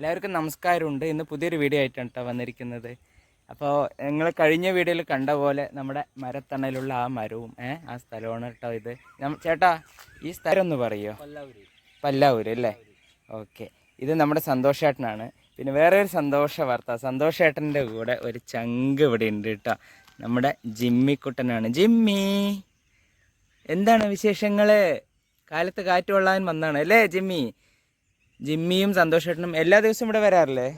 എല്ലാവർക്കും നമസ്കാരമുണ്ട്. ഇന്ന് പുതിയൊരു വീഡിയോ ആയിട്ടാണ് കേട്ടോ വന്നിരിക്കുന്നത്. അപ്പോൾ നിങ്ങൾ കഴിഞ്ഞ വീഡിയോയിൽ കണ്ട പോലെ നമ്മുടെ മരത്തണലുള്ള ആ മരവും ഏ ആ സ്ഥലമാണ് കേട്ടോ ഇത്. ചേട്ടാ ഈ സ്ഥലം ഒന്ന് പറയോ? പല്ലാവൂര്. അല്ലേ? ഓക്കെ. ഇത് നമ്മുടെ സന്തോഷേട്ടനാണ്. പിന്നെ വേറെ ഒരു സന്തോഷ വാർത്ത. സന്തോഷേട്ടന്റെ കൂടെ ഒരു ചങ്ക് ഇവിടെ ഉണ്ട് കേട്ടോ നമ്മുടെ ജിമ്മിക്കുട്ടനാണ്. ജിമ്മി എന്താണ് വിശേഷങ്ങൾ കാലത്ത് കാറ്റ് കൊള്ളാൻ വന്നാണ് അല്ലേ ജിമ്മി? ജിമ്മിയും സന്തോഷേട്ടനും എല്ലാ ദിവസവും ഇവിടെ വരാറില്ലേ?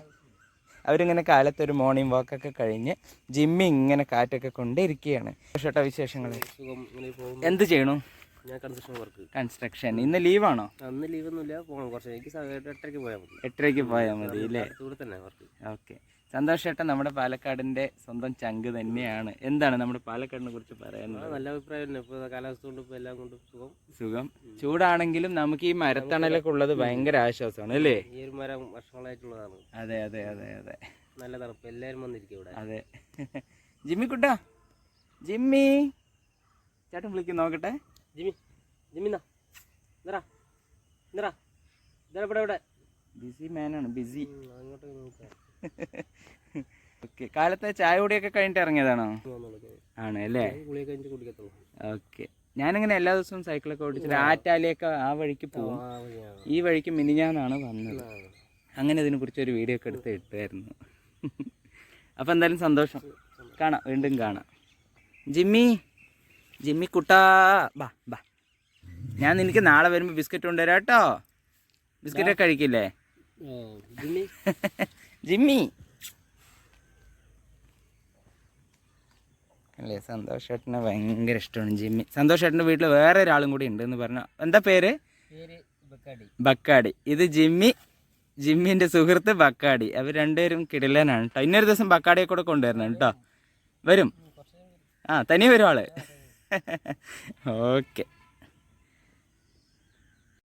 അവരിങ്ങനെ കാലത്ത് ഒരു മോർണിംഗ് വാക്കൊക്കെ കഴിഞ്ഞ് ജിമ്മി ഇങ്ങനെ കാറ്റൊക്കെ കൊണ്ടിരിക്കുകയാണ് സന്തോഷേട്ട വിശേഷങ്ങൾ എന്ത് ചെയ്യണു? ഞാൻ കൺസ്ട്രക്ഷൻ വർക്ക് കൺസ്ട്രക്ഷൻ ഇന്ന് ലീവാണോ അന്ന് ലീവൊന്നുമില്ല പോകണം കുറച്ച് എനിക്ക് എട്ടരയ്ക്ക് പോയാൽ മതി. എട്ടരയ്ക്ക് പോയാൽ മതി അല്ലേ തന്നെ വർക്ക് ഓക്കെ സന്തോഷേട്ടൻ നമ്മുടെ പാലക്കാടിന്റെ സ്വന്തം ചങ്ക് തന്നെയാണ്. എന്താണ് നമ്മുടെ പാലക്കാടിനെ കുറിച്ച് പറയുന്നത് പറയാനുള്ളത് നല്ല അഭിപ്രായം കാലാവസ്ഥ കൊണ്ട് ഇപ്പോൾ എല്ലാം കൊണ്ടും സുഖം. സുഖം. ചൂടാണെങ്കിലും നമുക്ക് ഈ മരത്തണലൊക്കെ ഉള്ളത് ഭയങ്കര ആശ്വാസമാണ് അല്ലേ? ഈ ഒരു മരം വർഷങ്ങളായിട്ടുള്ളതാണ്. അതെ അതെ അതെ അതെ. നല്ല തണുപ്പ്. എല്ലാവരും വന്നിരിക്കും ഇവിടെ. അതെ. ജിമ്മി കുട്ടാ. ജിമ്മി. ചേട്ടൻ വിളിക്കും നോക്കട്ടെ. ജിമ്മി ജിമ്മിന്നാ ഇന്നറാ ഇന്നറാ ഇവിടെ ഇവിടെ. ബിസി മാനാണ് ബിസി. അങ്ങോട്ട് നോക്കാം ഓക്കെ. കാലത്തെ ചായ കുടിയൊക്കെ കഴിഞ്ഞിട്ട് ഇറങ്ങിയതാണോ? ആണല്ലേ ആണ് അല്ലേ? ഓക്കെ. ഞാനിങ്ങനെ എല്ലാ ദിവസവും സൈക്കിളൊക്കെ ഓടിച്ചിട്ട് ആറ്റാലിയൊക്കെ ആ വഴിക്ക് പോകും ഈ വഴിക്ക് മിനിഞ്ഞാന്നാണ് വന്നത്. അങ്ങനെ ഇതിനെക്കുറിച്ച് ഒരു വീഡിയോ ഒക്കെ എടുത്ത് ഇട്ടായിരുന്നു അപ്പോൾ എന്തായാലും സന്തോഷം. കാണാം വീണ്ടും കാണാം. ജിമ്മി ജിമ്മി കുട്ടാ ബാ ബാ. ഞാൻ നിനക്ക് നാളെ വരുമ്പോൾ ബിസ്ക്കറ്റ് കൊണ്ടുവരാം കേട്ടോ ബിസ്ക്കറ്റൊക്കെ കഴിക്കില്ലേ? ജിമ്മി. അല്ലേ സന്തോഷ് ചേട്ടനെ ഭയങ്കര ഇഷ്ടമാണ് ജിമ്മി. സന്തോഷ് ചേട്ടന്റെ വീട്ടിൽ വേറെ ഒരാളും കൂടി ഉണ്ട് എന്ന് പറഞ്ഞു എന്താ പേര്? ബക്കാടി. ഇത് ജിമ്മി ജിമ്മിന്റെ സുഹൃത്ത് ബക്കാടി. അവർ രണ്ടുപേരും കിടിലനാണ് കേട്ടോ ഇന്നൊരു ദിവസം ബക്കാടിയെ കൂടെ കൊണ്ടുവരണം കേട്ടോ വരും. ആ തനിയെ വരും ആൾ. ഓക്കെ.